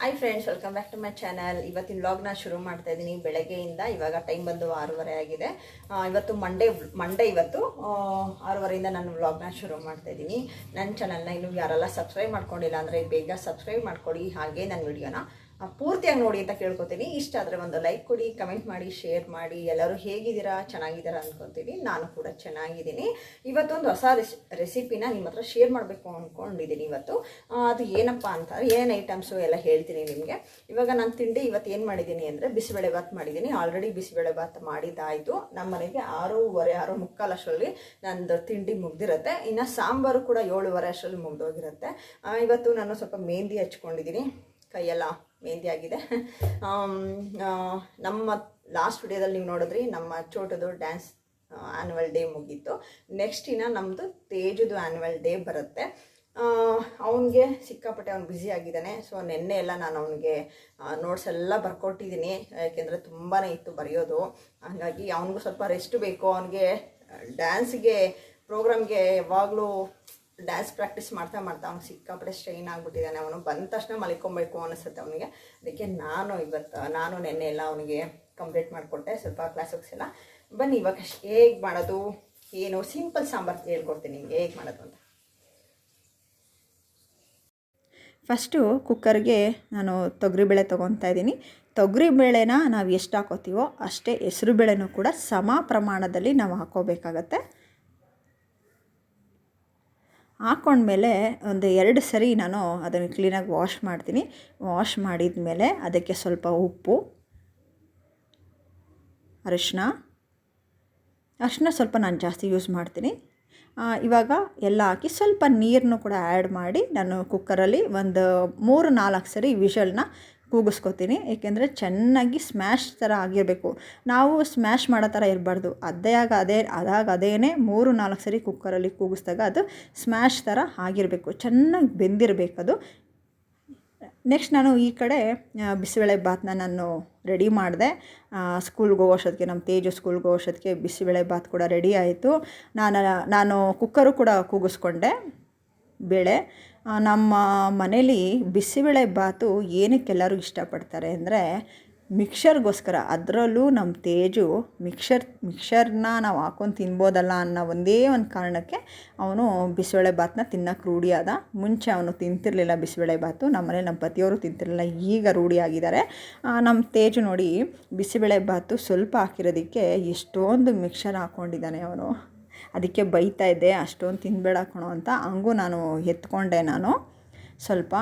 Hi friends welcome back to my channel ಇವತ್ತಿನ ವ್ಲಾಗ್ನ ಶುರು ಮಾಡ್ತಾ ಇದ್ದೀನಿ ಬೆಳಗ್ಗೆಯಿಂದ ಇವಾಗ ಟೈಮ್ ಬಂದು ಆರೂವರೆ ಆಗಿದೆ. ಇವತ್ತು ಮಂಡೇ ಮಂಡೇ ಇವತ್ತು ಆರೂವರೆಯಿಂದ ನಾನು ವ್ಲಾಗ್ನ ಶುರು ಮಾಡ್ತಾ ಇದ್ದೀನಿ ನನ್ನ ಚಾನಲ್ನ ಇನ್ನು ಯಾರೆಲ್ಲ ಸಬ್ಸ್ಕ್ರೈಬ್ ಮಾಡ್ಕೊಂಡಿಲ್ಲ ಅಂದರೆ ಬೇಗ ಸಬ್ಸ್ಕ್ರೈಬ್ ಮಾಡ್ಕೊಳ್ಳಿ ಹಾಗೆ ನನ್ನ ವಿಡಿಯೋನ ಪೂರ್ತಿಯಾಗಿ ನೋಡಿ ಅಂತ ಕೇಳ್ಕೊತೀನಿ. ಇಷ್ಟ ಆದರೆ ಒಂದು ಲೈಕ್ ಕೊಡಿ ಕಮೆಂಟ್ ಮಾಡಿ ಶೇರ್ ಮಾಡಿ. ಎಲ್ಲರೂ ಹೇಗಿದ್ದೀರಾ, ಚೆನ್ನಾಗಿದ್ದೀರಾ ಅನ್ಕೊತೀನಿ. ನಾನು ಕೂಡ ಚೆನ್ನಾಗಿದ್ದೀನಿ. ಇವತ್ತೊಂದು ಹೊಸ ರೆಸ್ ರೆಸಿಪಿನ ನಿಮ್ಮ ಹತ್ರ ಶೇರ್ ಮಾಡಬೇಕು ಅಂದ್ಕೊಂಡಿದ್ದೀನಿ ಇವತ್ತು. ಅದು ಏನಪ್ಪ ಅಂತ ಏನು ಐಟಮ್ಸು ಎಲ್ಲ ಹೇಳ್ತೀನಿ ನಿಮಗೆ. ಇವಾಗ ನಾನು ತಿಂಡಿ ಇವತ್ತು ಏನು ಮಾಡಿದ್ದೀನಿ ಅಂದರೆ ಬಿಸಿಬೇಳೆ ಭಾತ್ ಮಾಡಿದ್ದೀನಿ. ಆಲ್ರೆಡಿ ಬಿಸಿಬೇಳೆ ಭಾತ್ ಮಾಡಿದ್ದಾಯಿತು. ನಮ್ಮ ಮನೆಗೆ ಆರೂವರೆ, ಆರು ಮುಕ್ಕಾಲು ಅಷ್ಟರಲ್ಲಿ ನಂದು ತಿಂಡಿ ಮುಗ್ದಿರುತ್ತೆ. ಇನ್ನು ಸಾಂಬಾರು ಕೂಡ ಏಳುವರೆ ಅಷ್ಟರಲ್ಲಿ ಮುಗ್ದೋಗಿರುತ್ತೆ. ಇವತ್ತು ನಾನು ಸ್ವಲ್ಪ ಮೆಹಂದಿ ಹಚ್ಕೊಂಡಿದ್ದೀನಿ. ಕೈಯೆಲ್ಲ ಮೆಹಂದಿ ಆಗಿದೆ ನಮ್ಮ ಲಾಸ್ಟ್ ವಿಡಿಯೋದಲ್ಲಿ ನೀವು ನೋಡಿದ್ರಿ, ನಮ್ಮ ಚೋಟದು ಡ್ಯಾನ್ಸ್ ಆ್ಯನ್ಯುವಲ್ ಡೇ ಮುಗೀತು. ನೆಕ್ಸ್ಟ್ ಇನ್ನು ನಮ್ಮದು ತೇಜದು ಆ್ಯನ್ಯುವಲ್ ಡೇ ಬರುತ್ತೆ. ಅವನಿಗೆ ಸಿಕ್ಕಾಪಟ್ಟೆ ಅವ್ನು ಬ್ಯುಸಿ ಆಗಿದ್ದಾನೆ. ಸೊ ನಿನ್ನೆ ಎಲ್ಲ ನಾನು ಅವನಿಗೆ ನೋಟ್ಸ್ ಎಲ್ಲ ಬರ್ಕೊಟ್ಟಿದ್ದೀನಿ. ಯಾಕೆಂದರೆ ತುಂಬಾ ಇತ್ತು ಬರೆಯೋದು. ಹಾಗಾಗಿ ಅವನಿಗೂ ಸ್ವಲ್ಪ ರೆಸ್ಟ್ ಬೇಕು. ಅವನಿಗೆ ಡ್ಯಾನ್ಸ್ಗೆ ಪ್ರೋಗ್ರಾಮ್ಗೆ ಯಾವಾಗಲೂ ಡ್ಯಾನ್ಸ್ ಪ್ರಾಕ್ಟೀಸ್ ಮಾಡ್ತಾ ಮಾಡ್ತಾ ಅವ್ನು ಸಿಕ್ಕಾಪಟ್ಟೆ ಸ್ಟ್ರೈನ್ ಆಗಿಬಿಟ್ಟಿದ್ದಾನೆ. ಅವನು ಬಂದ ತಕ್ಷಣ ಮಲ್ಕೊಬೇಕು ಅನಿಸುತ್ತೆ ಅವನಿಗೆ. ಅದಕ್ಕೆ ನಾನು ಇವತ್ತು, ನಾನು ನೆನ್ನೆ ಎಲ್ಲ ಅವನಿಗೆ ಕಂಪ್ಲೀಟ್ ಮಾಡಿಕೊಟ್ಟೆ. ಸ್ವಲ್ಪ ಕ್ಲಾಸಸ್ ಎಲ್ಲ. ಬನ್ನಿ, ಇವಾಗ ಹೇಗೆ ಮಾಡೋದು? ಏನು? ಸಿಂಪಲ್ ಸಾಂಬಾರು ಹೇಳ್ಕೊಡ್ತೀನಿ ನಿಮಗೆ ಹೇಗೆ ಮಾಡೋದು ಅಂತ. ಫಸ್ಟು ಕುಕ್ಕರ್ಗೆ ನಾನು ತೊಗರಿಬೇಳೆ ತೊಗೊತಾ ಇದ್ದೀನಿ. ತೊಗರಿಬೇಳೆನ ನಾವು ಎಷ್ಟು ಹಾಕೋತೀವೋ ಅಷ್ಟೇ ಹೆಸರುಬೇಳೆನೂ ಕೂಡ ಸಮ ಪ್ರಮಾಣದಲ್ಲಿ ನಾವು ಹಾಕೋಬೇಕಾಗತ್ತೆ. ಹಾಕ್ಕೊಂಡ್ಮೇಲೆ ಒಂದು ಎರಡು ಸರಿ ನಾನು ಅದನ್ನು ಕ್ಲೀನಾಗಿ ವಾಶ್ ಮಾಡ್ತೀನಿ. ವಾಶ್ ಮಾಡಿದ ಮೇಲೆ ಅದಕ್ಕೆ ಸ್ವಲ್ಪ ಉಪ್ಪು ಅರಿಶಿನ ಅರಿಶಿನ ಸ್ವಲ್ಪ ನಾನು ಜಾಸ್ತಿ ಯೂಸ್ ಮಾಡ್ತೀನಿ. ಇವಾಗ ಎಲ್ಲ ಹಾಕಿ ಸ್ವಲ್ಪ ನೀರನ್ನು ಕೂಡ ಆ್ಯಡ್ ಮಾಡಿ ನಾನು ಕುಕ್ಕರಲ್ಲಿ ಒಂದು ಮೂರು ನಾಲ್ಕು ಸರಿ ವಿಷಲ್ನ ಕೂಗಿಸ್ಕೊತೀನಿ. ಏಕೆಂದರೆ ಚೆನ್ನಾಗಿ ಸ್ಮ್ಯಾಶ್ ಥರ ಆಗಿರಬೇಕು. ನಾವು ಸ್ಮ್ಯಾಶ್ ಮಾಡೋ ಥರ ಇರಬಾರ್ದು. ಅದೇ ಆಗ ಅದೇ, ಅದಾಗ ಅದೇನೇ ಮೂರು, ನಾಲ್ಕು ಸರಿ ಕುಕ್ಕರಲ್ಲಿ ಕೂಗಿಸಿದಾಗ ಅದು ಸ್ಮ್ಯಾಶ್ ಥರ ಆಗಿರಬೇಕು. ಚೆನ್ನಾಗಿ ಬೆಂದಿರಬೇಕು ಅದು. ನೆಕ್ಸ್ಟ್ ನಾನು ಈ ಕಡೆ ಬಿಸಿಬೇಳೆ ಭಾತ್ನ ನಾನು ರೆಡಿ ಮಾಡಿದೆ. ಸ್ಕೂಲ್ಗೆ ಹೋಗೋಷ್ಟೊತ್ತಿಗೆ ನಮ್ಮ ತೇಜು ಸ್ಕೂಲ್ಗೆ ಹೋಗೋಷ್ಟೊತ್ತಿಗೆ ಬಿಸಿಬೇಳೆ ಭಾತ್ ಕೂಡ ರೆಡಿ ಆಯಿತು. ನಾನು ನಾನು ಕುಕ್ಕರು ಕೂಡ ಕೂಗಿಸ್ಕೊಂಡೆ. ಬೇಳೆ. ನಮ್ಮ ಮನೇಲಿ ಬಿಸಿಬೇಳೆ ಏನಕ್ಕೆ ಎಲ್ಲರೂ ಇಷ್ಟಪಡ್ತಾರೆ ಅಂದರೆ ಮಿಕ್ಸರ್ಗೋಸ್ಕರ, ಅದರಲ್ಲೂ ನಮ್ಮ ತೇಜು ಮಿಕ್ಸರ್, ಮಿಕ್ಸರ್ನ ನಾವು ಹಾಕೊಂಡು ತಿನ್ಬೋದಲ್ಲ ಅನ್ನೋ ಒಂದೇ ಒಂದು ಕಾರಣಕ್ಕೆ ಅವನು ಬಿಸಿಬೇಳೆ ಭಾತನ್ನ ತಿನ್ನೋಕೆ ರೂಢಿಯಾದ ಮುಂಚೆ ಅವನು ತಿಂತಿರಲಿಲ್ಲ ಬಿಸಿಬೇಳೆ ಭಾತು ನಮ್ಮ ಮನೇಲಿ ನಮ್ಮ ಪತಿಯವರು ತಿಂತಿರಲಿಲ್ಲ, ಈಗ ರೂಢಿಯಾಗಿದ್ದಾರೆ ನಮ್ಮ ತೇಜು ನೋಡಿ ಬಿಸಿಬೇಳೆ ಭಾತು ಸ್ವಲ್ಪ ಹಾಕಿರೋದಕ್ಕೆ ಎಷ್ಟೊಂದು ಮಿಕ್ಸರ್ ಹಾಕ್ಕೊಂಡಿದ್ದಾನೆ ಅವನು. ಅದಕ್ಕೆ ಬೈತಾ ಇದ್ದೆ ಅಷ್ಟೊಂದು ತಿನ್ನಬೇಡ ಕಣೋ ಅಂತ. ಹಂಗೂ ನಾನು ಎತ್ಕೊಂಡೆ ನಾನು. ಸ್ವಲ್ಪ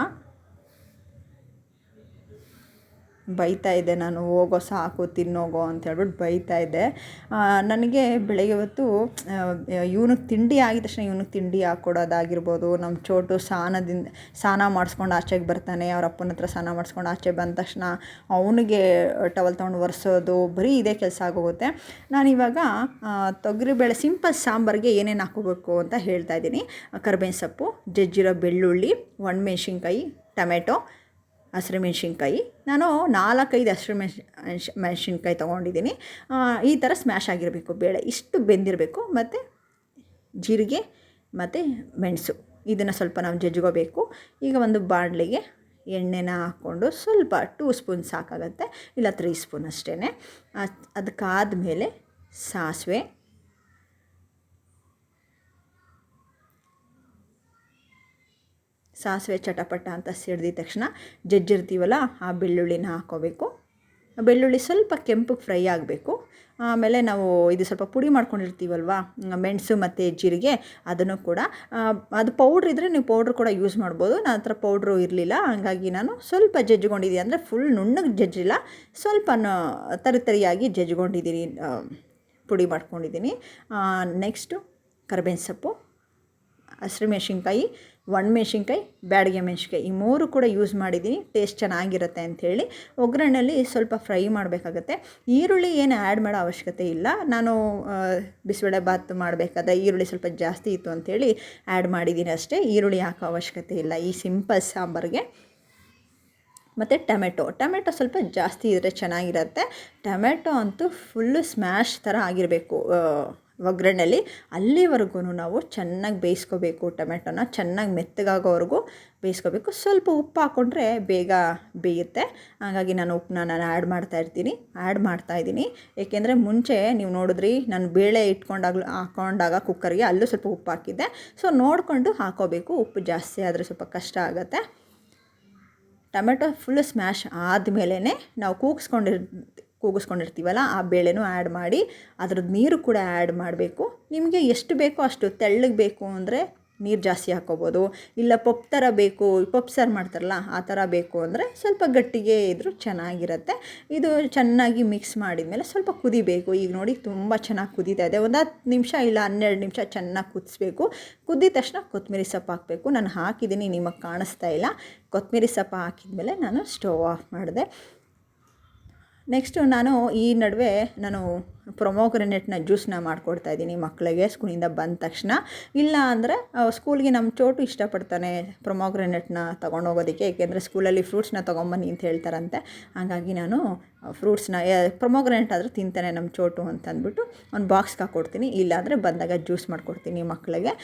ಬೈತಾ ಇದ್ದೆ ನಾನು, ಹೋಗೋ ಸಾಕು, ತಿನ್ನೋಗೋ ಅಂತ ಹೇಳ್ಬಿಟ್ಟು ಬೈತಾ ಇದ್ದೆ. ನನಗೆ ಬೆಳಗ್ಗೆ ಹೊತ್ತು ಇವನಿಗೆ ತಿಂಡಿ ಆಗಿದ ತಕ್ಷಣ ಇವನಿಗೆ ತಿಂಡಿ ಹಾಕ್ಕೊಡೋದಾಗಿರ್ಬೋದು ನಮ್ಮ ಚೋಟು ಸ್ನಾನದಿಂದ ಸ್ನಾನ ಮಾಡಿಸ್ಕೊಂಡು ಆಚೆಗೆ ಬರ್ತಾನೆ, ಅವ್ರ ಅಪ್ಪನ ಹತ್ರ ಸ್ನಾನ ಮಾಡಿಸ್ಕೊಂಡು ಆಚೆ ಬಂದ ತಕ್ಷಣ ಅವನಿಗೆ ಟವಲ್ ತೊಗೊಂಡು ಒರೆಸೋದು, ಬರೀ ಇದೇ ಕೆಲಸ ಆಗೋಗುತ್ತೆ. ನಾನಿವಾಗ ತೊಗರಿಬೇಳೆ ಸಿಂಪಲ್ ಸಾಂಬಾರಿಗೆ ಏನೇನು ಹಾಕೋಬೇಕು ಅಂತ ಹೇಳ್ತಾ ಇದ್ದೀನಿ. ಕರ್ಬೇವಿನ ಸೊಪ್ಪು, ಜಜ್ಜಿರೋ ಬೆಳ್ಳುಳ್ಳಿ, ಒಣಮೆಣ್ಸಿನ್ಕಾಯಿ, ಟೊಮೆಟೊ ಹಸಿರು ಮೆಣಸಿನ್ಕಾಯಿ. ನಾನು ನಾಲ್ಕೈದು ಹಸಿರು ಮೆಣಸಿ ಮೆಣಸಿನ್ಕಾಯಿ ತೊಗೊಂಡಿದ್ದೀನಿ. ಈ ಥರ ಸ್ಮ್ಯಾಶ್ ಆಗಿರಬೇಕು ಬೇಳೆ. ಇಷ್ಟು ಬೆಂದಿರಬೇಕು. ಮತ್ತು ಜೀರಿಗೆ, ಮತ್ತು ಮೆಣಸು. ಇದನ್ನು ಸ್ವಲ್ಪ ನಾವು ಜಜ್ಕೋಬೇಕು ಈಗ ಒಂದು ಬಾಣಲೆಗೆ ಎಣ್ಣೆನ ಹಾಕ್ಕೊಂಡು ಸ್ವಲ್ಪ ಟೂ ಸ್ಪೂನ್ ಸಾಕಾಗತ್ತೆ. ಇಲ್ಲ ತ್ರೀ ಸ್ಪೂನ್ ಅಷ್ಟೇ ಅದಕ್ಕಾದಮೇಲೆ ಸಾಸಿವೆ ಸಾಸಿವೆ ಚಟಪಟ ಅಂತ ಸಿಡಿದ ತಕ್ಷಣ ಜಜ್ಜಿರ್ತೀವಲ್ಲ, ಆ ಬೆಳ್ಳುಳ್ಳಿನ ಹಾಕ್ಕೋಬೇಕು ಬೆಳ್ಳುಳ್ಳಿ ಸ್ವಲ್ಪ ಕೆಂಪಗೆ ಫ್ರೈ ಆಗಬೇಕು. ಆಮೇಲೆ ನಾವು ಇದು ಸ್ವಲ್ಪ ಪುಡಿ ಮಾಡ್ಕೊಂಡಿರ್ತೀವಲ್ವ, ಮೆಣಸು ಮತ್ತು ಜೀರಿಗೆ, ಅದನ್ನು ಕೂಡ. ಅದು ಪೌಡ್ರ್ ಇದ್ದರೆ ನೀವು ಪೌಡ್ರ್ ಕೂಡ ಯೂಸ್ ಮಾಡ್ಬೋದು. ನನ್ನ ಹತ್ರ ಪೌಡ್ರು ಇರಲಿಲ್ಲ, ಹಾಗಾಗಿ ನಾನು ಸ್ವಲ್ಪ ಜಜ್ಜಿಕೊಂಡಿದ್ದೀನಿ. ಅಂದರೆ ಫುಲ್ ನುಣ್ಣಗೆ ಜಜ್ಜಿಲ್ಲ ಸ್ವಲ್ಪ ತರಿತರಿಯಾಗಿ ತರಿ ತರಿಯಾಗಿ ಜಜ್ಕೊಂಡಿದ್ದೀನಿ ಪುಡಿ ಮಾಡ್ಕೊಂಡಿದ್ದೀನಿ. ನೆಕ್ಸ್ಟು ಕರ್ಬೇವಿನ ಸೊಪ್ಪು, ಹಸಿರು ಮೆಣಸಿನ್ಕಾಯಿ ಒಣಮೆಣ್ಸಿನ್ಕಾಯಿ ಬ್ಯಾಡಿಗೆ ಮೆಣಸಿನ್ಕಾಯಿ ಈ ಮೂರು ಕೂಡ ಯೂಸ್ ಮಾಡಿದ್ದೀನಿ ಟೇಸ್ಟ್ ಚೆನ್ನಾಗಿರುತ್ತೆ ಅಂಥೇಳಿ ಒಗ್ಗರಣೆಯಲ್ಲಿ ಸ್ವಲ್ಪ ಫ್ರೈ ಮಾಡಬೇಕಾಗತ್ತೆ. ಈರುಳ್ಳಿ ಏನು ಆ್ಯಡ್ ಮಾಡೋ ಅವಶ್ಯಕತೆ ಇಲ್ಲ. ನಾನು ಬಿಸಿಬೇಳೆ ಭಾತ್ ಮಾಡಬೇಕಾದ್ರೆ ಈರುಳ್ಳಿ ಸ್ವಲ್ಪ ಜಾಸ್ತಿ ಇತ್ತು ಅಂಥೇಳಿ ಆ್ಯಡ್ ಮಾಡಿದ್ದೀನಿ ಅಷ್ಟೇ. ಈರುಳ್ಳಿ ಹಾಕೋ ಅವಶ್ಯಕತೆ ಇಲ್ಲ ಈ ಸಿಂಪಲ್ ಸಾಂಬಾರಿಗೆ. ಮತ್ತು ಟೊಮೆಟೊ ಟೊಮೆಟೊ ಸ್ವಲ್ಪ ಜಾಸ್ತಿ ಇದ್ದರೆ ಚೆನ್ನಾಗಿರುತ್ತೆ. ಟೊಮೆಟೊ ಅಂತೂ ಫುಲ್ಲು ಸ್ಮ್ಯಾಶ್ ಥರ ಆಗಿರಬೇಕು. ಒಗ್ಗರಣೆಲಿ ಅಲ್ಲಿವರೆಗೂ ನಾವು ಚೆನ್ನಾಗಿ ಬೇಯಿಸ್ಕೋಬೇಕು ಟೊಮೆಟೊನ ಚೆನ್ನಾಗಿ ಮೆತ್ತಗಾಗೋವರೆಗೂ ಬೇಯಿಸ್ಕೋಬೇಕು. ಸ್ವಲ್ಪ ಉಪ್ಪು ಹಾಕ್ಕೊಂಡ್ರೆ ಬೇಗ ಬೇಯುತ್ತೆ. ಹಾಗಾಗಿ ನಾನು ಉಪ್ಪನ್ನ ನಾನು ಆ್ಯಡ್ ಮಾಡ್ತಾ ಇರ್ತೀನಿ. ಆ್ಯಡ್ ಮಾಡ್ತಾ ಇದ್ದೀನಿ. ಏಕೆಂದರೆ ಮುಂಚೆ ನೀವು ನೋಡಿದ್ರಿ, ನಾನು ಬೇಳೆ ಇಟ್ಕೊಂಡಾಗ್ಲೂ, ಹಾಕೊಂಡಾಗ ಕುಕ್ಕರ್ಗೆ ಅಲ್ಲೂ ಸ್ವಲ್ಪ ಉಪ್ಪು ಹಾಕಿದ್ದೆ. ಸೊ ನೋಡಿಕೊಂಡು ಹಾಕೋಬೇಕು. ಉಪ್ಪು ಜಾಸ್ತಿ ಆದರೆ ಸ್ವಲ್ಪ ಕಷ್ಟ ಆಗುತ್ತೆ. ಟೊಮೆಟೊ ಫುಲ್ ಸ್ಮ್ಯಾಶ್ ಆದಮೇಲೆ ನಾವು ಕೂಗಿಸ್ಕೊಂಡಿರ್ ಕೂಗಿಸ್ಕೊಂಡಿರ್ತೀವಲ್ಲ, ಆ ಬೇಳೆನೂ ಆ್ಯಡ್ ಮಾಡಿ ಅದ್ರದ್ದು ನೀರು ಕೂಡ ಆ್ಯಡ್ ಮಾಡಬೇಕು. ನಿಮಗೆ ಎಷ್ಟು ಬೇಕೋ ಅಷ್ಟು ತೆಳ್ಳಗೆ ಬೇಕು ಅಂದರೆ ನೀರು ಜಾಸ್ತಿ ಹಾಕ್ಕೋಬೋದು ಇಲ್ಲ ಪಪ್ ಥರ ಬೇಕು, ಪಪ್ ಸಾರು ಮಾಡ್ತಾರಲ್ಲ, ಆ ಥರ ಬೇಕು ಅಂದರೆ ಸ್ವಲ್ಪ ಗಟ್ಟಿಗೆ ಇದ್ದರೂ ಚೆನ್ನಾಗಿರುತ್ತೆ. ಇದು ಚೆನ್ನಾಗಿ ಮಿಕ್ಸ್ ಮಾಡಿದ್ಮೇಲೆ ಸ್ವಲ್ಪ ಕುದಿಬೇಕು. ಈಗ ನೋಡಿ ತುಂಬ ಚೆನ್ನಾಗಿ ಕುದೀತಾ ಇದೆ. ಒಂದು ಹತ್ತು ನಿಮಿಷ ಇಲ್ಲ ಹನ್ನೆರಡು ನಿಮಿಷ ಚೆನ್ನಾಗಿ ಕುದಿಸ್ಬೇಕು. ಕುದ್ದಿದ ತಕ್ಷಣ ಕೊತ್ತಂಬರಿ ಸೊಪ್ಪು ಹಾಕಬೇಕು. ನಾನು ಹಾಕಿದ್ದೀನಿ ನಿಮಗೆ ಕಾಣಿಸ್ತಾ ಇಲ್ಲ. ಕೊತ್ತಂಬರಿ ಸೊಪ್ಪು ಹಾಕಿದ್ಮೇಲೆ ನಾನು ಸ್ಟವ್ ಆಫ್ ಮಾಡಿದೆ. ನೆಕ್ಸ್ಟು ನಾನು ಈ ನಡುವೆ ನಾನು ಪ್ರೊಮೋಗ್ರೆನೇಟ್ನ ಜ್ಯೂಸನ್ನ ಮಾಡ್ಕೊಡ್ತಾ ಇದ್ದೀನಿ ಮಕ್ಕಳಿಗೆ ಸ್ಕೂಲಿಂದ ಬಂದ ತಕ್ಷಣ. ಇಲ್ಲ ಅಂದರೆ ಸ್ಕೂಲ್ಗೆ ನಮ್ಮ ಚೋಟು ಇಷ್ಟಪಡ್ತಾನೆ ಪ್ರೊಮೋಗ್ರೆನೇಟ್ನ ತೊಗೊಂಡೋಗೋದಕ್ಕೆ, ಏಕೆಂದರೆ ಸ್ಕೂಲಲ್ಲಿ ಫ್ರೂಟ್ಸ್ನ ತೊಗೊಂಬನ್ನಿ ಅಂತ ಹೇಳ್ತಾರಂತೆ. ಹಾಗಾಗಿ ನಾನು ಫ್ರೂಟ್ಸ್ನ ಪ್ರೊಮೋಗ್ರೆನೇಟ್ ಆದರೂ ತಿಂತಾನೆ ನಮ್ಮ ಚೋಟು ಅಂತ ಅಂದ್ಬಿಟ್ಟು ಒಂದು ಬಾಕ್ಸ್ಗೆ ಹಾಕ್ಕೊಡ್ತೀನಿ ಇಲ್ಲಾಂದರೆ ಬಂದಾಗ ಜ್ಯೂಸ್ ಮಾಡಿಕೊಡ್ತೀನಿ ಮಕ್ಕಳಿಗೆ.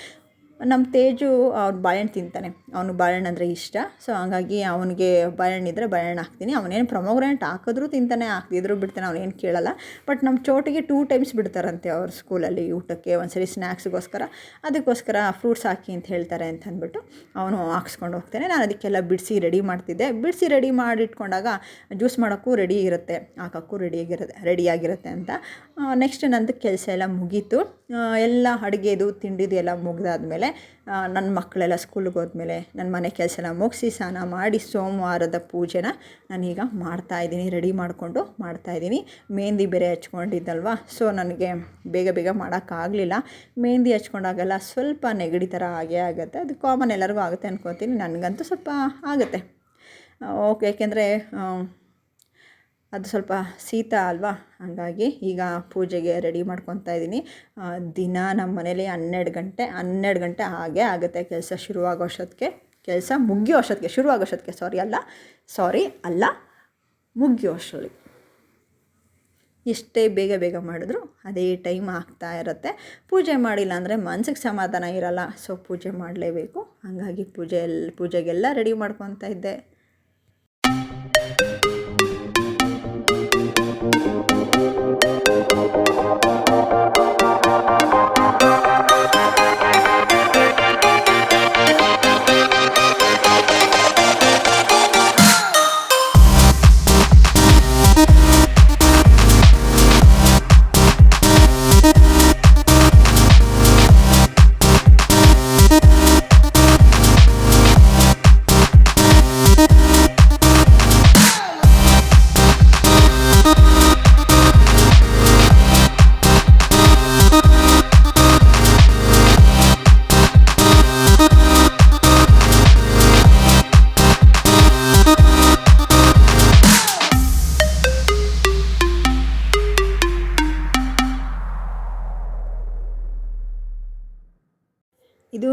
ನಮ್ಮ ತೇಜು ಅವ್ನು ಬಾಳೆಹಣ್ಣು ತಿಂತಾನೆ. ಅವನು ಬಾಳೆಹಣ್ಣು ಅಂದರೆ ಇಷ್ಟ. ಸೊ ಹಾಗಾಗಿ ಅವನಿಗೆ ಬಾಳೆಹಣ್ಣು ಇದ್ದರೆ ಬಾಳೆಹಣ್ಣು ಹಾಕ್ತೀನಿ. ಅವನೇನು ಪ್ರೊಮೋಗ್ರೆನೇಟ್ ಹಾಕಿದ್ರೂ ತಿಂತಾನೆ, ಹಾಕ್ದಿದ್ರು ಬಿಡ್ತಾನೆ, ಅವನೇನು ಕೇಳಲ್ಲ. ಬಟ್ ನಮ್ಮ ಚೋಟಿಗೆ ಟೂ ಟೈಮ್ಸ್ ಬಿಡ್ತಾರಂತೆ ಅವ್ರ ಸ್ಕೂಲಲ್ಲಿ ಊಟಕ್ಕೆ. ಒಂದ್ಸರಿ ಸ್ನ್ಯಾಕ್ಸ್ಗೋಸ್ಕರ ಅದಕ್ಕೋಸ್ಕರ ಫ್ರೂಟ್ಸ್ ಹಾಕಿ ಅಂತ ಹೇಳ್ತಾರೆ ಅಂತ ಅಂದ್ಬಿಟ್ಟು ಅವನು ಹಾಕ್ಸ್ಕೊಂಡು ಹೋಗ್ತಾನೆ. ನಾನು ಅದಕ್ಕೆಲ್ಲ ಬಿಡಿಸಿ ರೆಡಿ ಮಾಡ್ತಿದ್ದೆ. ಬಿಡಿಸಿ ರೆಡಿ ಮಾಡಿಟ್ಕೊಂಡಾಗ ಜ್ಯೂಸ್ ಮಾಡೋಕ್ಕೂ ರೆಡಿ ಇರುತ್ತೆ. ಹಾಕೋಕ್ಕೂ ರೆಡಿಯಾಗಿರುತ್ತೆ ರೆಡಿಯಾಗಿರುತ್ತೆ ಅಂತ. ನೆಕ್ಸ್ಟ್ ನಂದು ಕೆಲಸ ಎಲ್ಲ ಮುಗೀತು. ಎಲ್ಲ ಅಡುಗೆದು, ತಿಂಡಿದು ಎಲ್ಲ ಮುಗಿದಾದ್ಮೇಲೆ ನನ್ನ ಮಕ್ಕಳೆಲ್ಲ ಸ್ಕೂಲಿಗೆ ಹೋದ್ಮೇಲೆ ನನ್ನ ಮನೆ ಕೆಲಸ ಎಲ್ಲ ಮುಗಿಸಿ ಸ್ನಾನ ಮಾಡಿ ಸೋಮವಾರದ ಪೂಜೆನ ನಾನೀಗ ಮಾಡ್ತಾಯಿದ್ದೀನಿ ರೆಡಿ ಮಾಡಿಕೊಂಡು ಮಾಡ್ತಾಯಿದ್ದೀನಿ ಮೆಹಂದಿ ಬೇರೆ ಹಚ್ಕೊಂಡಿದ್ದಲ್ವ? ಸೊ ನನಗೆ ಬೇಗ ಬೇಗ ಮಾಡೋಕ್ಕಾಗಲಿಲ್ಲ. ಮೆಹಂದಿ ಹಚ್ಕೊಂಡಾಗೆಲ್ಲ ಸ್ವಲ್ಪ ನೆಗಡಿ ಥರ ಆಗೇ ಆಗುತ್ತೆ. ಅದು ಕಾಮನ್ ಎಲ್ಲರಿಗೂ ಆಗುತ್ತೆ ಅನ್ಕೊತೀನಿ. ನನಗಂತೂ ಸ್ವಲ್ಪ ಆಗುತ್ತೆ. ಓಕೆ, ಯಾಕೆಂದರೆ ಅದು ಸ್ವಲ್ಪ ಶೀತ ಅಲ್ವಾ? ಹಾಗಾಗಿ ಈಗ ಪೂಜೆಗೆ ರೆಡಿ ಮಾಡ್ಕೊತಾ ಇದ್ದೀನಿ. ದಿನ ನಮ್ಮ ಮನೇಲಿ ಹನ್ನೆರಡು ಗಂಟೆ ಹನ್ನೆರಡು ಗಂಟೆ ಹಾಗೆ ಆಗುತ್ತೆ ಕೆಲಸ ಶುರುವಾಗೋ ಅಷ್ಟೊತ್ತಿಗೆ ಕೆಲಸ ಮುಗಿಯೋ ಅಷ್ಟೊತ್ತಿಗೆ ಶುರುವಾಗೋ ಸಾರಿ ಅಲ್ಲ ಸಾರಿ ಅಲ್ಲ, ಮುಗಿಯೋ ಎಷ್ಟೇ ಬೇಗ ಬೇಗ ಮಾಡಿದ್ರು ಅದೇ ಟೈಮ್ ಆಗ್ತಾ ಇರುತ್ತೆ. ಪೂಜೆ ಮಾಡಿಲ್ಲ ಅಂದರೆ ಮನ್ಸಿಗೆ ಸಮಾಧಾನ ಇರಲ್ಲ ಸೊ ಪೂಜೆ ಮಾಡಲೇಬೇಕು. ಹಾಗಾಗಿ ಪೂಜೆ ಎಲ್ಲ ಪೂಜೆಗೆಲ್ಲ ರೆಡಿ ಮಾಡ್ಕೊತಾ ಇದ್ದೆ.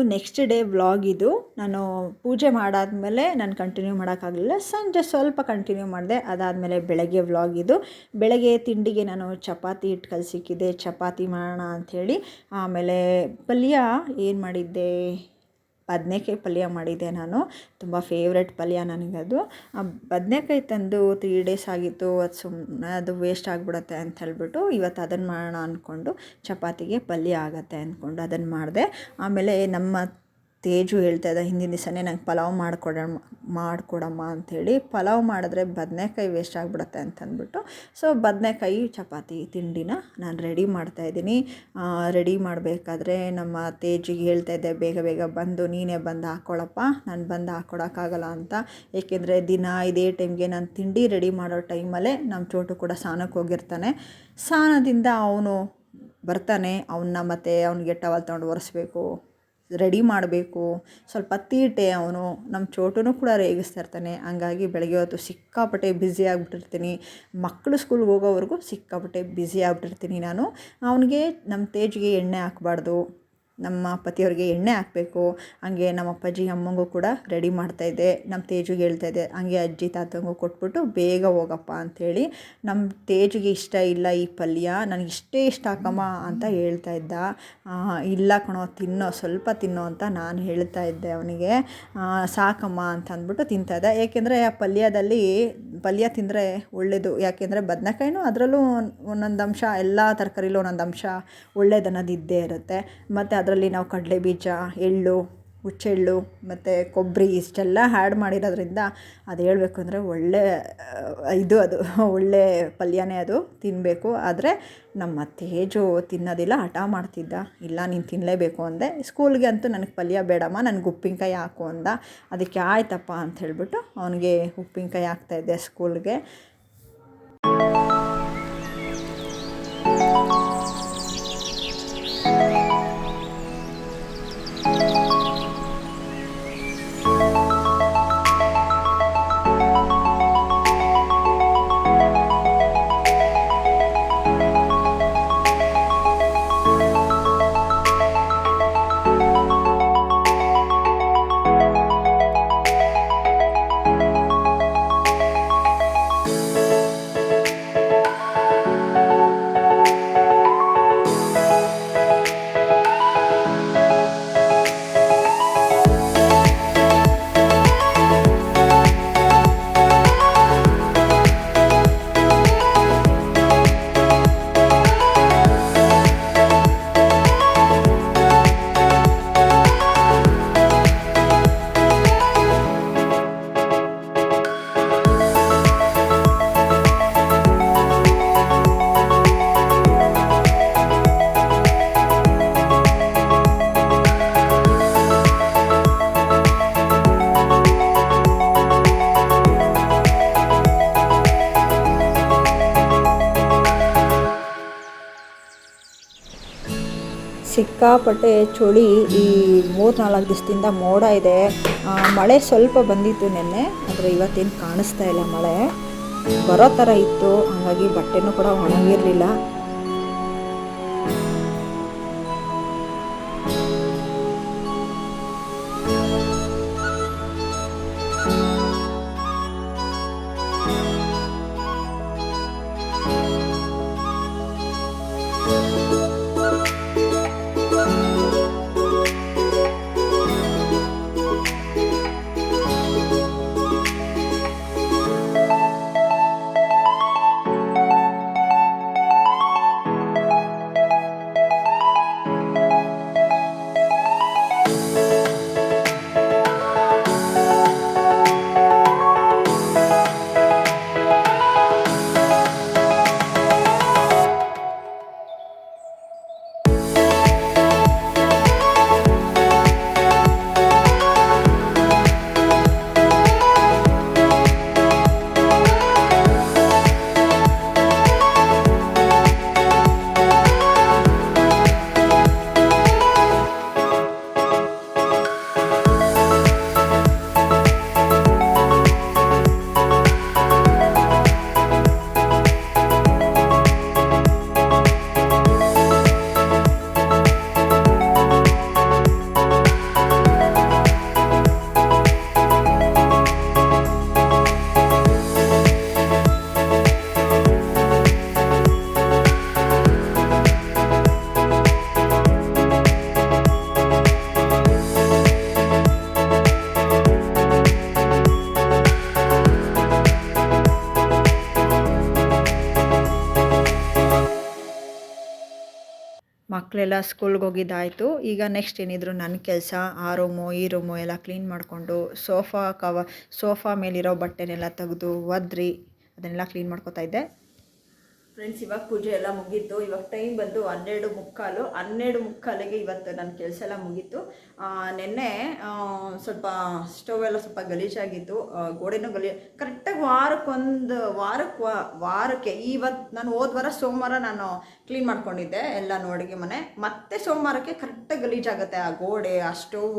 ನೆಕ್ಸ್ಟ್ ಡೇ ವ್ಲಾಗ್ ಇದು. ನಾನು ಪೂಜೆ ಮಾಡಾದಮೇಲೆ ನಾನು ಕಂಟಿನ್ಯೂ ಮಾಡೋಕ್ಕಾಗಲಿಲ್ಲ. ಸಂಜೆ ಸ್ವಲ್ಪ ಕಂಟಿನ್ಯೂ ಮಾಡಿದೆ. ಅದಾದಮೇಲೆ ಬೆಳಗ್ಗೆ ವ್ಲಾಗ್ ಇದು. ಬೆಳಗ್ಗೆ ತಿಂಡಿಗೆ ನಾನು ಚಪಾತಿ ಹಿಟ್ಟು ಕಲಸಿಕ್ಕಿದ್ದೆ ಚಪಾತಿ ಮಾಡೋಣ ಅಂಥೇಳಿ. ಆಮೇಲೆ ಪಲ್ಯ ಏನು ಮಾಡಿದ್ದೆ? ಬದನೆಕಾಯಿ ಪಲ್ಯ ಮಾಡಿದ್ದೆ ನಾನು. ತುಂಬ ಫೇವ್ರೆಟ್ ಪಲ್ಯ ನನಗದು. ಬದನೆಕಾಯಿ ತಂದು ತ್ರೀ ಡೇಸ್ ಆಗಿತ್ತು, ಅದು ಸುಮ್ಮನೆ ಅದು ವೇಸ್ಟ್ ಆಗಿಬಿಡುತ್ತೆ ಅಂತ ಹೇಳ್ಬಿಟ್ಟು ಇವತ್ತು ಅದನ್ನು ಮಾಡೋಣ ಅಂದ್ಕೊಂಡು ಚಪಾತಿಗೆ ಪಲ್ಯ ಆಗುತ್ತೆ ಅಂದ್ಕೊಂಡು ಅದನ್ನು ಮಾಡಿದೆ. ಆಮೇಲೆ ನಮ್ಮ ತೇಜು ಹೇಳ್ತಾ ಇದ್ದ ಹಿಂದಿನ ದಿವಸನೇ ನಂಗೆ ಪಲಾವ್ ಮಾಡಿಕೊಡಮ್ಮ ಮಾಡಿಕೊಡಮ್ಮ ಅಂಥೇಳಿ ಪಲಾವ್ ಮಾಡಿದ್ರೆ ಬದನೆಕಾಯಿ ವೇಸ್ಟ್ ಆಗಿಬಿಡುತ್ತೆ ಅಂತಂದ್ಬಿಟ್ಟು ಸೊ ಬದನೆಕಾಯಿ ಚಪಾತಿ ತಿಂಡಿನ ನಾನು ರೆಡಿ ಮಾಡ್ತಾಯಿದ್ದೀನಿ ರೆಡಿ ಮಾಡಬೇಕಾದ್ರೆ ನಮ್ಮ ತೇಜಿಗೆ ಹೇಳ್ತಾ ಇದ್ದೆ ಬೇಗ ಬೇಗ ಬಂದು ನೀನೇ ಬಂದು ಹಾಕ್ಕೊಳಪ್ಪ ನಾನು ಬಂದು ಹಾಕ್ಕೊಡೋಕ್ಕಾಗಲ್ಲ ಅಂತ. ಏಕೆಂದರೆ ದಿನ ಇದೇ ಟೈಮ್ಗೆ ನಾನು ತಿಂಡಿ ರೆಡಿ ಮಾಡೋ ಟೈಮಲ್ಲೇ ನಮ್ಮ ಚೋಟು ಕೂಡ ಸ್ನಾನಕ್ಕೆ ಹೋಗಿರ್ತಾನೆ. ಸ್ನಾನದಿಂದ ಅವನು ಬರ್ತಾನೆ ಅವನ್ನ ಮತ್ತೆ ಅವನಿಗೆ ಟವಲ್ ತೊಗೊಂಡು ಒರೆಸ್ಬೇಕು ರೆಡಿ ಮಾಡಬೇಕು. ಸ್ವಲ್ಪ ತೀಟೆ ಅವನು. ನಮ್ಮ ಚೋಟುನೂ ಕೂಡ ರೇಗಿಸ್ತಾ ಇರ್ತಾನೆ. ಹಂಗಾಗಿ ಬೆಳಗ್ಗೆ ಹೊತ್ತು ಸಿಕ್ಕಾಪಟ್ಟೆ ಬ್ಯುಸಿ ಆಗಿಬಿಟ್ಟಿರ್ತೀನಿ. ಮಕ್ಕಳು ಸ್ಕೂಲ್ಗೆ ಹೋಗೋವರೆಗೂ ಸಿಕ್ಕಾಪಟ್ಟೆ ಬ್ಯುಸಿ ಆಗಿಬಿಟ್ಟಿರ್ತೀನಿ ನಾನು. ಅವನಿಗೆ ನಮ್ಮ ತೇಜ್ಗೆ ಎಣ್ಣೆ ಹಾಕ್ಬಾರ್ದು. ನಮ್ಮ ಪತಿಯವ್ರಿಗೆ ಎಣ್ಣೆ ಹಾಕಬೇಕು. ಹಾಗೆ ನಮ್ಮ ಅಪ್ಪಾಜಿ ಅಮ್ಮಂಗೂ ಕೂಡ ರೆಡಿ ಮಾಡ್ತಾಯಿದ್ದೆ ನಮ್ಮ ತೇಜುಗೆ ಹೇಳ್ತಾಯಿದ್ದೆ ಹಾಗೆ ಅಜ್ಜಿ ತಾತಂಗೂ ಕೊಟ್ಬಿಟ್ಟು ಬೇಗ ಹೋಗಪ್ಪ ಅಂಥೇಳಿ ನಮ್ಮ ತೇಜುಗೆ ಇಷ್ಟ ಇಲ್ಲ ಈ ಪಲ್ಯ. ನನಗೆ ಇಷ್ಟೇ ಇಷ್ಟ ಹಾಕಮ್ಮ ಅಂತ ಹೇಳ್ತಾ ಇದ್ದ. ಇಲ್ಲ ಕಣೋ, ತಿನ್ನೋ, ಸ್ವಲ್ಪ ತಿನ್ನೋ ಅಂತ ನಾನು ಹೇಳ್ತಾ ಇದ್ದೆ ಅವನಿಗೆ. ಸಾಕಮ್ಮ ಅಂತ ಅಂದ್ಬಿಟ್ಟು ತಿಂತಾ ಇದ್ದ. ಏಕೆಂದರೆ ಆ ಪಲ್ಯದಲ್ಲಿ ಪಲ್ಯ ತಿಂದರೆ ಒಳ್ಳೆಯದು ಯಾಕೆಂದರೆ ಬದನೆಕಾಯಿನೂ ಅದರಲ್ಲೂ ಒಂದೊಂದು ಅಂಶ, ಎಲ್ಲ ತರಕಾರಿಲೂ ಒಂದೊಂದು ಅಂಶ ಒಳ್ಳೇದನ್ನೋದು ಇದ್ದೇ ಇರುತ್ತೆ. ಮತ್ತು ಅದರಲ್ಲಿ ನಾವು ಕಡಲೆ ಬೀಜ ಎಳ್ಳು, ಹುಚ್ಚೆಳ್ಳು ಮತ್ತು ಕೊಬ್ಬರಿ ಇಷ್ಟೆಲ್ಲ ಆ್ಯಡ್ ಮಾಡಿರೋದ್ರಿಂದ ಅದು ಹೇಳಬೇಕು ಅಂದರೆ ಒಳ್ಳೆ ಇದು ಅದು, ಒಳ್ಳೆ ಪಲ್ಯನೇ ಅದು ತಿನ್ನಬೇಕು ಆದರೆ ನಮ್ಮ ತೇಜು ತಿನ್ನೋದಿಲ್ಲ, ಹಠ ಮಾಡ್ತಿದ್ದ. ಇಲ್ಲ, ನೀನು ತಿನ್ನಲೇಬೇಕು ಅಂದೆ. ಸ್ಕೂಲ್ಗೆ ಅಂತೂ ನನಗೆ ಪಲ್ಯ ಬೇಡಮ್ಮ, ನನಗೆ ಉಪ್ಪಿನಕಾಯಿ ಹಾಕು ಅಂದ. ಅದಕ್ಕೆ ಆಯ್ತಪ್ಪ ಅಂತ ಹೇಳಿಬಿಟ್ಟು ಅವನಿಗೆ ಉಪ್ಪಿನಕಾಯಿ ಹಾಕ್ತಾಯಿದ್ದೆ ಸ್ಕೂಲ್ಗೆ. ಸಿಕ್ಕಾಪಟ್ಟೆ ಚಳಿ ಈ ಮೂರು ನಾಲ್ಕು ದಿವಸದಿಂದ ಮೋಡ ಇದೆ. ಮಳೆ ಸ್ವಲ್ಪ ಬಂದಿತ್ತು ನಿನ್ನೆ, ಆದರೆ ಇವತ್ತೇನು ಕಾಣಿಸ್ತಾ ಇಲ್ಲ ಮಳೆ. ಬರೋ ಥರ ಇತ್ತು, ಹಾಗಾಗಿ ಬಟ್ಟೆನೂ ಕೂಡ ಒಣಗಿರಲಿಲ್ಲ. ಮಕ್ಕಳೆಲ್ಲ ಸ್ಕೂಲ್ಗೆ ಹೋಗಿದ್ದಾಯಿತು. ಈಗ ನೆಕ್ಸ್ಟ್ ಏನಿದ್ರು ನನ್ನ ಕೆಲಸ, ಆ ರೂಮು ಈ ರೂಮು ಎಲ್ಲ ಕ್ಲೀನ್ ಮಾಡಿಕೊಂಡು ಸೋಫಾ ಕವ ಸೋಫಾ ಮೇಲಿರೋ ಬಟ್ಟೆನೆಲ್ಲ ತೆಗೆದು ಒದ್ರಿ, ಅದನ್ನೆಲ್ಲ ಕ್ಲೀನ್ ಮಾಡ್ಕೋತಾ ಇದ್ದೆ. ಫ್ರೆಂಡ್ಸ್ ಇವಾಗ ಪೂಜೆ ಎಲ್ಲ ಮುಗೀತು. ಇವಾಗ ಟೈಮ್ ಬಂದು ಹನ್ನೆರಡು ಮುಕ್ಕಾಲು. ಹನ್ನೆರಡು ಮುಕ್ಕಾಲಿಗೆ ಇವತ್ತು ನನ್ನ ಕೆಲಸ ಎಲ್ಲ ಮುಗೀತು. ನೆನ್ನೆ ಸ್ವಲ್ಪ ಸ್ಟವ್ ಎಲ್ಲ ಸ್ವಲ್ಪ ಗಲೀಜಾಗಿತ್ತು. ಗೋಡೆನೂ ಗಲೀ ಕರೆಕ್ಟಾಗಿ ವಾರಕ್ಕೊಂದು, ವಾರಕ್ಕೆ ವಾರಕ್ಕೆ ಇವತ್ತು ನಾನು ಹೋದ ವಾರ ಸೋಮವಾರ ನಾನು ಕ್ಲೀನ್ ಮಾಡ್ಕೊಂಡಿದ್ದೆ, ಎಲ್ಲ ನೋಡಿಗೆ ಮನೆ. ಮತ್ತೆ ಸೋಮವಾರಕ್ಕೆ ಕರೆಕ್ಟಾಗಿ ಗಲೀಜಾಗುತ್ತೆ ಆ ಗೋಡೆ, ಆ ಸ್ಟವ್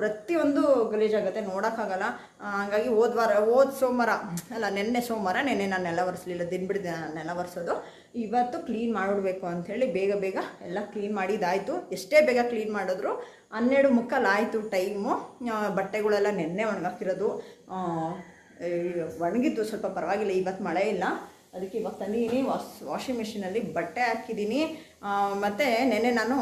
ಪ್ರತಿಯೊಂದು ಗಲೀಜಾಗುತ್ತೆ ನೋಡೋಕ್ಕಾಗಲ್ಲ ಹಾಗಾಗಿ ಹಂಗಾಗಿ ಹೋದ ವಾರ, ಹೋದ ಸೋಮವಾರ, ಅಲ್ಲ, ನೆನ್ನೆ ಸೋಮವಾರ, ನೆನ್ನೆ ನಾನು ನೆಲ ಒರೆಸ್ಲಿಲ್ಲ. ದಿನ ಬಿಡದೆ ನಾನು ನೆಲ ಒರೆಸೋದು. ಇವತ್ತು ಕ್ಲೀನ್ ಮಾಡಿಬಿಡ್ಬೇಕು ಅಂಥೇಳಿ ಬೇಗ ಬೇಗ ಎಲ್ಲ ಕ್ಲೀನ್ ಮಾಡಿದ್ದಾಯಿತು ಎಷ್ಟೇ ಬೇಗ ಕ್ಲೀನ್ ಮಾಡಿದ್ರು ಹನ್ನೆರಡು ಮುಕ್ಕಾಲು ಆಯಿತು ಟೈಮು ಬಟ್ಟೆಗಳೆಲ್ಲ ನೆನ್ನೆ ಒಣಗಾಕಿರೋದು. ಒಣಗಿದ್ದು ಸ್ವಲ್ಪ ಪರವಾಗಿಲ್ಲ. ಇವತ್ತು ಮಳೆ ಇಲ್ಲ. ಅದಕ್ಕೆ ಇವಾಗ ತಂದಿದ್ದೀನಿ ವಾಶ್ ವಾಷಿಂಗ್ ಮೆಷಿನಲ್ಲಿ ಬಟ್ಟೆ ಹಾಕಿದ್ದೀನಿ. ಮತ್ತು ನೆನ್ನೆ ನಾನು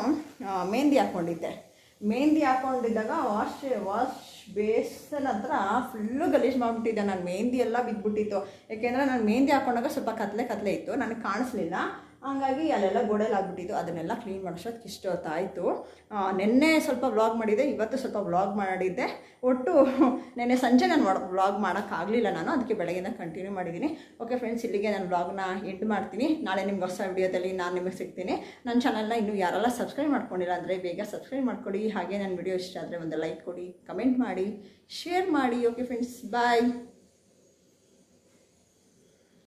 ಮೆಹಂದಿ ಹಾಕ್ಕೊಂಡಿದ್ದೆ ಮೆಹಂದಿ ಹಾಕ್ಕೊಂಡಿದ್ದಾಗ ವಾಶ್ ವಾಶ್ ಬೇಸನ್ ಹತ್ರ ಫುಲ್ಲು ಗಲೀಜು ಮಾಡಿಬಿಟ್ಟಿದ್ದೆ. ನಾನು ಮೆಹಂದಿ ಎಲ್ಲ ಬಿದ್ದುಬಿಟ್ಟಿತ್ತು ಯಾಕೆಂದರೆ ನಾನು ಮೆಹಂದಿ ಹಾಕೊಂಡಾಗ ಸ್ವಲ್ಪ ಕತ್ಲೆ ಕತ್ಲೆ ಇತ್ತು. ನನಗೆ ಕಾಣಿಸ್ಲಿಲ್ಲ. ಹಂಗಾಗಿ ಅಲ್ಲೆಲ್ಲ ಗೋಡೆಯಲ್ಲಿ ಆಗ್ಬಿಟ್ಟಿದ್ದು. ಅದನ್ನೆಲ್ಲ ಕ್ಲೀನ್ ಮಾಡೋಷ್ಟೊತ್ತಿಗೆ ಇಷ್ಟ ಹೊತ್ತಾಯಿತು ನಿನ್ನೆ ಸ್ವಲ್ಪ ವ್ಲಾಗ್ ಮಾಡಿದ್ದೆ, ಇವತ್ತು ಸ್ವಲ್ಪ ವ್ಲಾಗ್ ಮಾಡಿದ್ದೆ. ಒಟ್ಟು ನೆನ್ನೆ ಸಂಜೆ ನಾನು ವ್ಲಾಗ್ ಮಾಡೋಕ್ಕಾಗಲಿಲ್ಲ ನಾನು, ಅದಕ್ಕೆ ಬೆಳಗ್ಗೆಯಿಂದ ಕಂಟಿನ್ಯೂ ಮಾಡಿದ್ದೀನಿ ಓಕೆ ಫ್ರೆಂಡ್ಸ್ ಇಲ್ಲಿಗೆ ನಾನು ವ್ಲಾಗ್ನ ಎಂಡ್ ಮಾಡ್ತೀನಿ. ನಾಳೆ ನಿಮ್ಗೆ ಹೊಸ ವಿಡಿಯೋದಲ್ಲಿ ನಾನು ನಿಮಗೆ ಸಿಗ್ತೀನಿ. ನನ್ನ ಚಾನಲ್ನ ಇನ್ನೂ ಯಾರೆಲ್ಲ ಸಬ್ಸ್ಕ್ರೈಬ್ ಮಾಡ್ಕೊಂಡಿಲ್ಲ ಅಂದರೆ ಬೇಗ ಸಬ್ಸ್ಕ್ರೈಬ್ ಮಾಡ್ಕೊಡಿ. ಹಾಗೆ ನನ್ನ ವಿಡಿಯೋ ಇಷ್ಟ ಆದರೆ ಒಂದು ಲೈಕ್ ಕೊಡಿ ಕಮೆಂಟ್ ಮಾಡಿ ಶೇರ್ ಮಾಡಿ. Okay friends bye